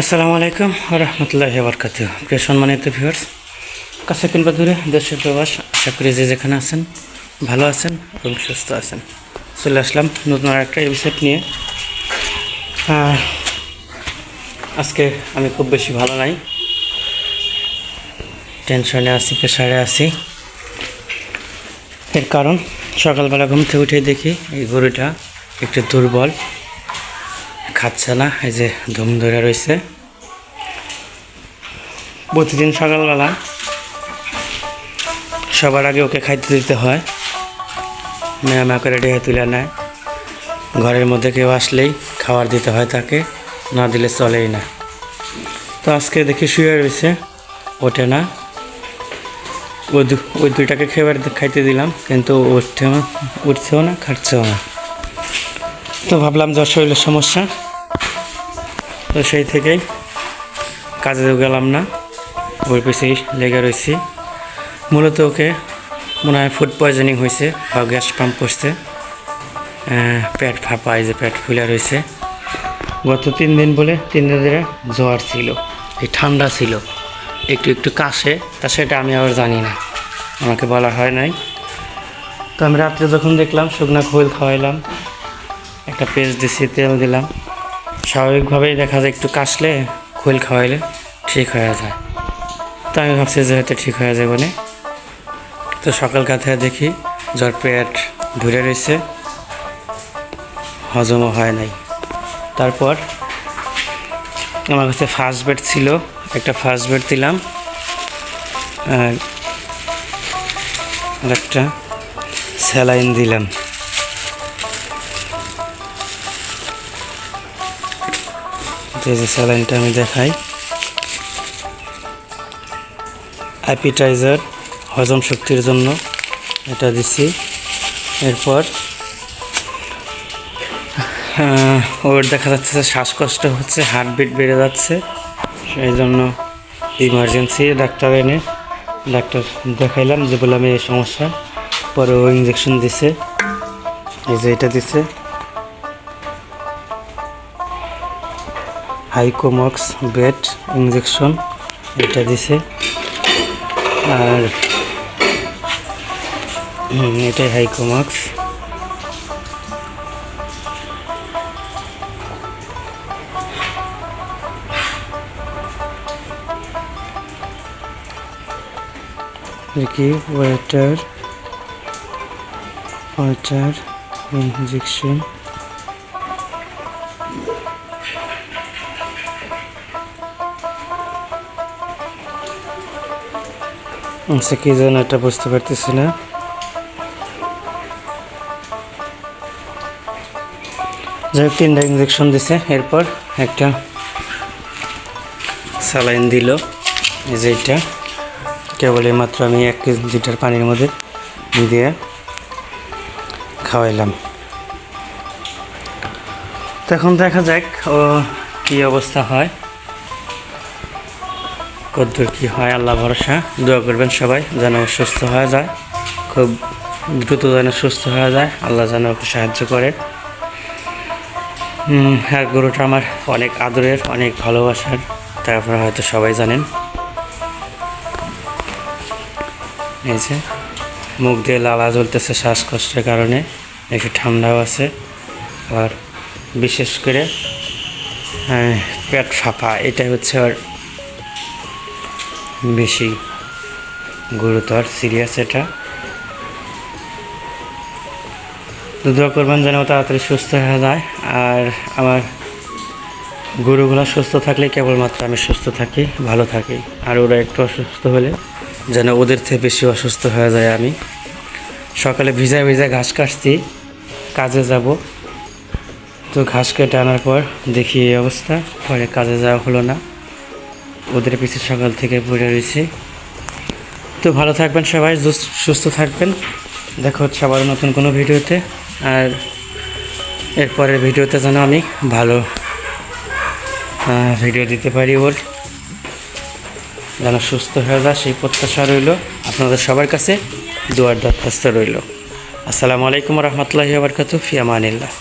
আসসালামু আলাইকুম রহমতুল্লাহ বরকাত প্রিয় সম্মানিত ভিউয়ার্স কাছে কিংবা দূরে দেশের প্রবাস, আশা করি যে যেখানে আছেন, ভালো আছেন এবং সুস্থ আছেন। চলে আসলাম নতুন আর একটা এপিসোড নিয়ে। আজকে আমি খুব বেশি ভালো নাই। টেনশনে আছি, প্রেশারে আছি। এর কারণ, সকালবেলা ঘুম থেকে উঠে দেখি এই গরুটা একটু দুর্বল। খাচ্ছে না এই যে ধুম ধরে রয়েছে প্রতিদিন সকালবেলা সবার আগে ওকে খাইতে দিতে হয়। মেয়া মেয়া করে ডেহে তুলে নেয়। ঘরের মধ্যে কেউ আসলেই খাবার দিতে হয় তাকে, না দিলে চলেই না। তো আজকে দেখি শুয়ে রয়েছে ওঠে না। ওই দুইটাকে খেবার খাইতে দিলাম, কিন্তু উঠছেও না খাটছেও না। তো ভাবলাম জ্বর শরীরের সমস্যা। তো সেই থেকেই কাজে গেলাম না। ওর পিছিয়ে লেগে রয়েছি মূলত ওকে মনে হয় ফুড পয়জনিং হয়েছে বা গ্যাস পাম্প করছে। পেট ফাঁপা যে পেট ফুলে রয়েছে গত তিন দিন বলে তিন দিন ধরে জ্বর ছিল, এই ঠান্ডা ছিল। একটু একটু কাশে, তা সেটা আমি আবার জানি না। আমাকে বলা হয় নাই। তো আমি রাত্রে যখন দেখলাম শুকনা খোল খাওয়াইলাম, একটা পেস্ট দিছি, তেল দিলাম। স্বাভাবিকভাবেই দেখা যায় একটু কাশলে খোল খাওয়াইলে ঠিক হয়ে যায়। তো আমি ভাবছি যে হয়তো ঠিক হয়ে যাবে না। তো সকাল কাথায় দেখি জ্বর পেট ধরে রয়েছে, হজমও হয় নাই। তারপর আমার কাছে ফার্স্ট বেড ছিল, একটা ফার্স্ট বেড দিলাম। আর একটা স্যালাইন দিলাম। যে স্যালাইনটা আমি দেখাই। অ্যাপিটাইজার হজম শক্তির জন্য এটা দিছি। এরপর ওর দেখা যাচ্ছে যে শ্বাসকষ্ট হচ্ছে হার্টবিট বেড়ে যাচ্ছে। সেই জন্য ইমার্জেন্সি ডাক্তার এনে, ডাক্তার দেখাইলাম যে বললাম এই সমস্যা। পরে ও ইঞ্জেকশন দিছে। এই যে এটা দিছে। হাইকোমক্স বেড ইঞ্জেকশন এটা দিছে। আর এটাই হাইকোমক্স। দেখি ওয়াটার ওয়াটার ইঞ্জেকশন আচ্ছা কি যেন এটা বুঝতে পারতেছি না। যাই হোক, তিনটা ইঞ্জেকশন দিছে, এরপর একটা স্যালাইন দিল। এই যে এটা, কেবল মাত্র আমি এক কেজি লিটার পানির মধ্যে দিয়ে খাওয়াইলাম। তো এখন দেখা যাক, ও কী অবস্থা হয়। কদ্দূর কী হয়? আল্লাহ ভরসা। দোয়া করবেন সবাই, যেন সুস্থ হয়ে যায়। খুব দ্রুত যেন সুস্থ হয়ে যায়। আল্লাহ যেন ওকে সাহায্য করে হ্যাঁ গরুটা আমার অনেক আদরের, অনেক ভালোবাসার। তারপরে হয়তো সবাই জানেন। এই যে, মুখ দিয়ে লালা জ্বলতেছে শ্বাসকষ্টের কারণে। একটু ঠান্ডাও আছে। আর বিশেষ করে পেট ফাঁপা, এটাই হচ্ছে আর বেশি গুরুতর সিরিয়াস এটা। তো করবেন যেন তাড়াতাড়ি সুস্থ হয়ে যায়। আর আমার গরুগুলো সুস্থ থাকলে কেবলমাত্র আমি সুস্থ থাকি, ভালো থাকি। আর ওরা একটু অসুস্থ হলে যেন ওদের থেকে বেশি অসুস্থ হয়ে যায় আমি। সকালে ভিজায় ভিজায় ঘাস কাটছি, কাজে যাব। তো ঘাস কেটে আনার পর দেখি এই অবস্থা, পরে কাজে যাওয়া হলো না। ওদের পিছনে সকাল থেকে পড়ে রয়েছি। তো ভালো থাকবেন সবাই, সুস্থ থাকবেন। দেখো হচ্ছে আবার নতুন কোনো ভিডিওতে। আর এরপরের ভিডিওতে যেন আমি ভালো ভিডিও দিতে পারি ওর। যেন সুস্থ হয়ে যায়, সেই প্রত্যাশা রইল। আপনাদের সবার কাছে দুয়ার দরখাস্ত রইল। আসসালামু আলাইকুম রহমতুল্লাহি বারকাতু ফিয়ামানিল্লাহ